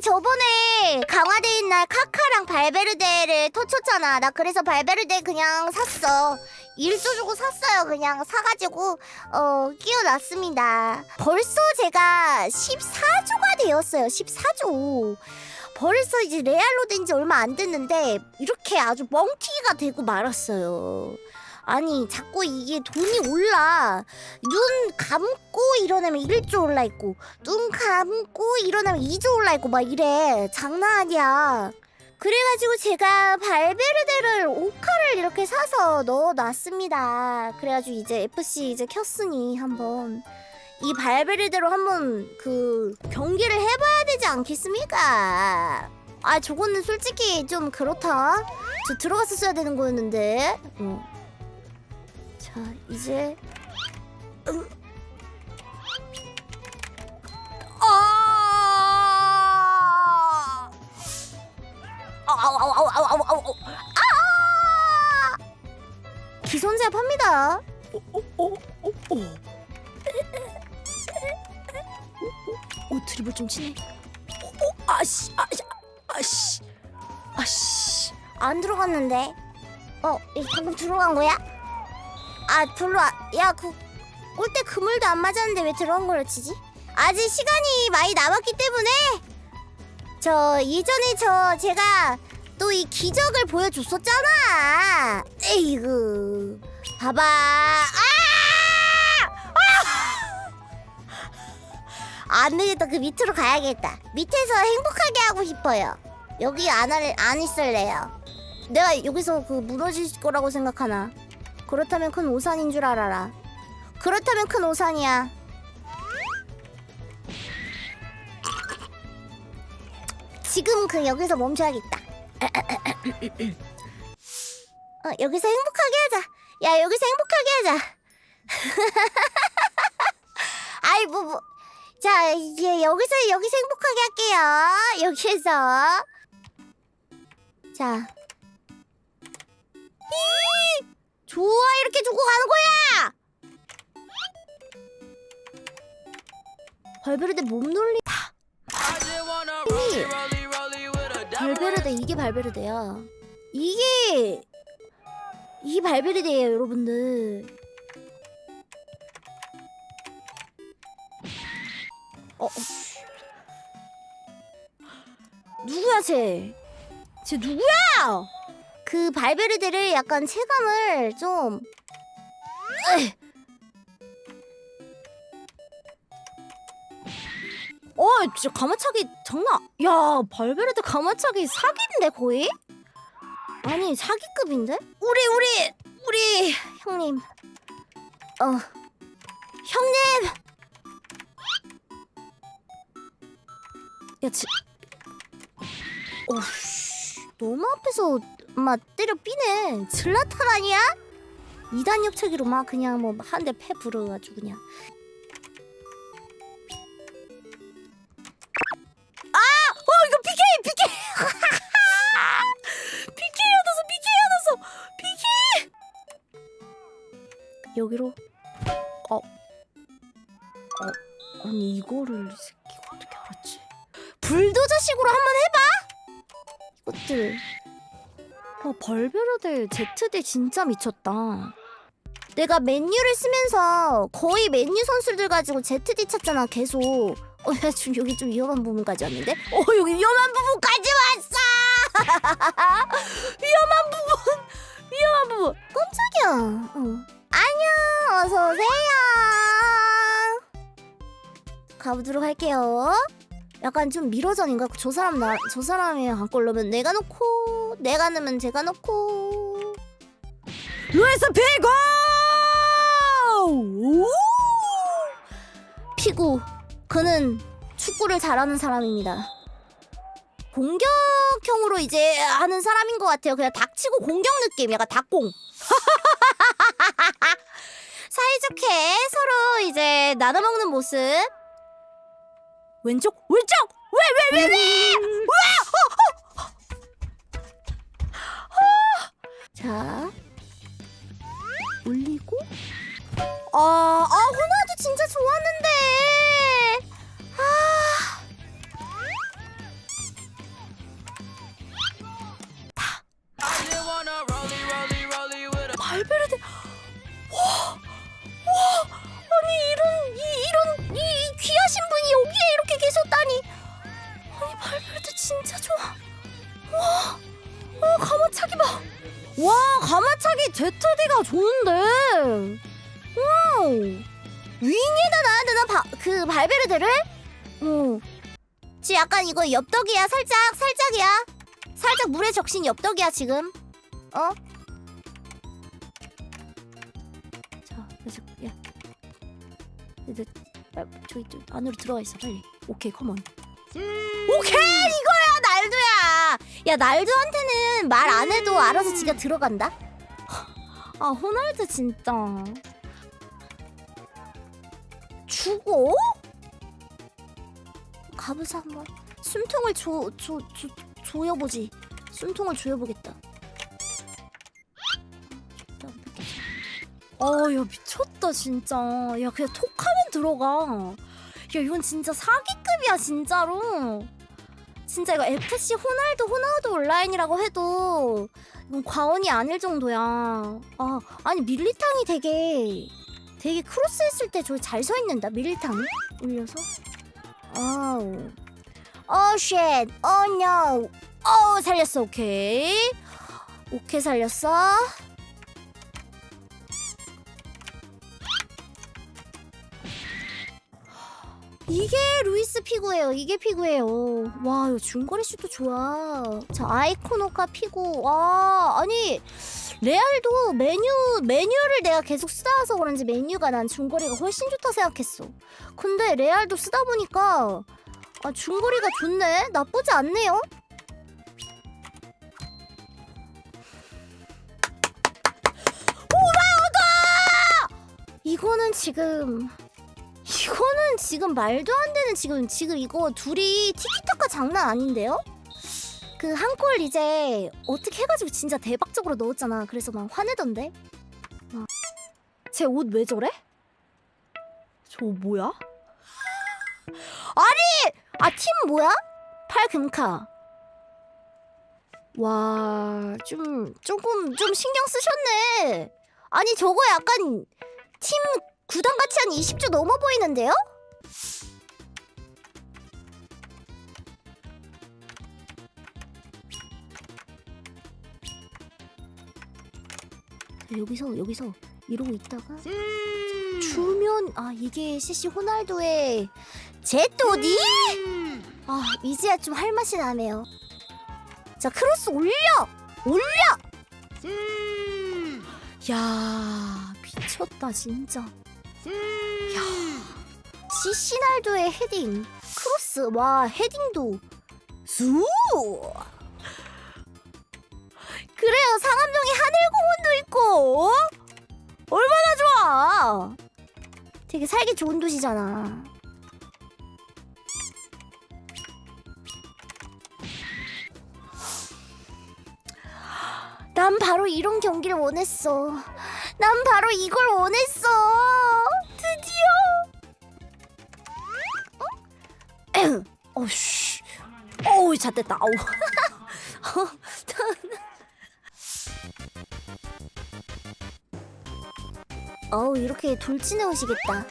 저번에 강화대인 날 카카랑 발베르데를 터쳤잖아. 나 그래서 발베르데 그냥 샀어. 일조 주고 샀어요. 그냥 사가지고 어 끼워놨습니다. 벌써 제가 14조가 되었어요. 14조. 벌써 이제 레알로 된 지 얼마 안 됐는데 이렇게 아주 멍튀기가 되고 말았어요. 아니 자꾸 이게 돈이 올라. 눈 감고 일어나면 1조 올라 있고 눈 감고 일어나면 2조 올라 있고 막 이래. 장난 아니야. 그래가지고 제가 발베르데를 5카를 이렇게 사서 넣어놨습니다. 그래가지고 이제 FC 이제 켰으니 한번. 이 발베르데로 한번 그 경기를 해봐야 되지 않겠습니까? 아 저거는 솔직히 좀 그렇다. 저 들어갔었어야 되는 거였는데. 어. 자 이제 응. 아! 아우아우아우아우아우 아! 기선제압 합니다. 오 드리블 좀 치네. 오, 아씨, 아씨, 아씨, 아씨. 안 들어갔는데. 어, 이거 방금 들어간 거야? 아, 별로, 아, 야, 그, 골대 그물도 안 맞았는데 왜 들어간 걸로 치지? 아직 시간이 많이 남았기 때문에 저 예전에 저 제가 또 이 기적을 보여줬었잖아. 에이구, 봐봐. 아! 아! 안 되겠다. 그 밑으로 가야겠다. 밑에서 행복하게 하고 싶어요. 여기 안, 할, 안 있을래요. 내가 여기서 그 무너질 거라고 생각하나? 그렇다면 큰 오산인 줄 알아라. 그렇다면 큰 오산이야. 지금 그 여기서 멈춰야겠다. 어, 여기서 행복하게 하자. 야, 여기서 행복하게 하자. 아이 뭐 뭐. 자, 이제 여기서 여기서 행복하게 할게요. 여기에서. 자. 이! 좋아, 이렇게 두고 가는 거야. 발베르데 몸놀리 발베르데 이게 발베르데야 이게 이게 발베르데예요 여러분들 어, 어. 누구야 쟤? 쟤 누구야? 그 발베르데를 약간 체감을 좀. 어, 진짜 가마차기 장난. 야, 발베르데 가마차기 사기인데 거의? 아니 사기급인데? 우리 우리 우리 형님. 어, 형님. 야, 지. 어, 씨, 너무 앞에서 막 때려 삐네. 질라탄 아니야? 이단 옆차기로 막 그냥 뭐 한 대 패 부러가지고 그냥. 어 이거 PK PK PK여서 PK여서 PK 여기로 어. 어 아니 이거를 이 새끼가 어떻게 알았지 불도저식으로 한번 해봐 이것들 아 벌베르데 ZD 진짜 미쳤다 내가 맨유를 쓰면서 거의 맨유 선수들 가지고 ZD 찾잖아 계속 어, 야, 지금 여기 좀 위험한 부분까지 왔는데? 어, 여기 위험한 부분까지 왔어! 위험한 부분! 위험한 부분! 깜짝이야! 어. 안녕! 어서 오세요! 가보도록 할게요. 약간 좀 미러전인가? 저 사람 나, 저 사람이 안 걸려면 내가 놓고, 내가 넣으면 제가 놓고. 루이스 피고! 피구. 그는 축구를 잘하는 사람입니다. 공격형으로 이제 하는 사람인 것 같아요. 그냥 닥치고 공격 느낌, 약간 닥공. 사이좋게 서로 이제 나눠 먹는 모습. 왼쪽, 왼쪽, 왜, 왜, 왜, 왜, 왜? 자, 올리고. 아, 아, 호나도 진짜 좋았는데. 아. 그 발베르데를? 어. 지 약간 이거 엽떡이야 살짝 살짝이야. 살짝 물에 적신 엽떡이야 지금. 어? 자, 그래서 야. 너, 야, 저기 저 안으로 들어가 있어 빨리. 오케이, 컴온. 오케이 이거야 날도야. 야 날도한테는 말 안 해도 알아서 지가 들어간다. 아, 호날두 진짜. 죽어? 가보자 한번. 숨통을 조, 조, 조, 조여보지. 숨통을 조여보겠다. 어, 야 미쳤다 진짜. 야 그냥 톡하면 들어가. 야 이건 진짜 사기급이야 진짜로. 진짜 이거 FC 호날두 호날두 온라인이라고 해도 이건 과언이 아닐 정도야. 아 아니 밀리탕이 되게 되게 크로스 했을 때 저기 잘서 있는다 밀리탕이 올려서. 아우. 어 쉣. 어 노. 어 살렸어 오케이. 오케이 살렸어. 이게 루이스 피구예요. 이게 피구예요. 와, 이거 중거리 슛도 좋아. 자, 아이코노카 피구. 와, 아니 레알도 메뉴 메뉴를 내가 계속 쓰다 와서 그런지 메뉴가 난 중거리가 훨씬 좋다 생각했어. 근데 레알도 쓰다 보니까 아, 중거리가 좋네. 나쁘지 않네요. 이거는 지금 이거는 지금 말도 안 되는 지금 지금 이거 둘이 티키타카 장난 아닌데요? 그 한 골 이제 어떻게 해가지고 진짜 대박적으로 넣었잖아. 그래서 막 화내던데. 쟤옷왜 저래? 저 뭐야? 아팀 뭐야? 팔 금카. 와, 좀 조금 좀 신경 쓰셨네. 아니 저거 약간 팀 구단 가치 한 20조 넘어 보이는데요? 자, 여기서 여기서 이러고 있다가 주면 아 이게 CC 호날두의 제또디? 아 이제야 좀 할 맛이 나네요. 자 크로스 올려 올려. 야 미쳤다 진짜. 시시날도의 헤딩 크로스 와 헤딩도. 수! 그래요 상암동에 하늘공원도 있고. 어? 얼마나 좋아! 되게 살기 좋은 도시잖아. 난 바로 이런 경기를 원했어. 난 바로 이걸 원했어 어 어씨. 어우 잣됐다. 아우. 어우 이렇게 돌진해 오시겠다.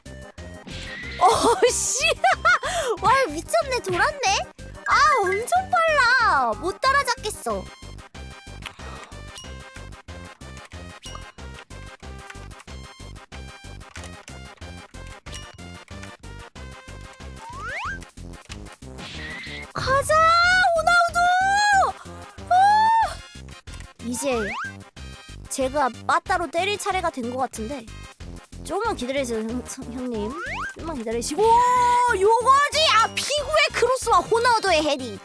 어씨. 와 미쳤네 돌았네. 아 엄청 빨라. 못 따라잡겠어. 제가 빠따로 때릴 차례가 된 것 같은데 조금만 기다려주세요 형, 형님. 조금만 기다리시고. 요거지! 아 피구의 크로스와 호나우도의 헤딩.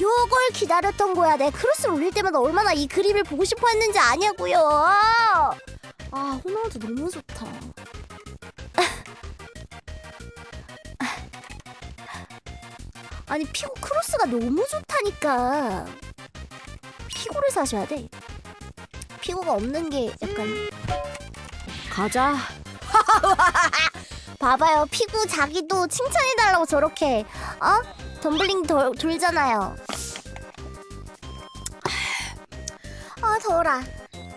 요걸 기다렸던 거야. 내 크로스를 올릴 때마다 얼마나 이 그림을 보고 싶어 했는지 아냐고요. 아 호날두 너무 좋다. 아니 피구 크로스가 너무 좋다니까. 피구를 사셔야 돼 피구가 없는 게 약간 가자. 봐봐요. 피구 자기도 칭찬해달라고 저렇게 어? 덤블링 덜, 돌잖아요. 아 더워라.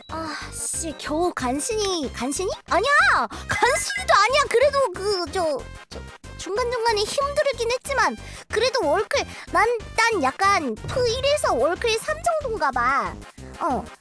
아씨 겨우 간신히 간신히? 아니야! 간신히도 아니야! 그래도 그저 중간중간에 힘들긴 했지만 그래도 월클 난, 난 약간 프 1에서 월클 3 정도인가 봐어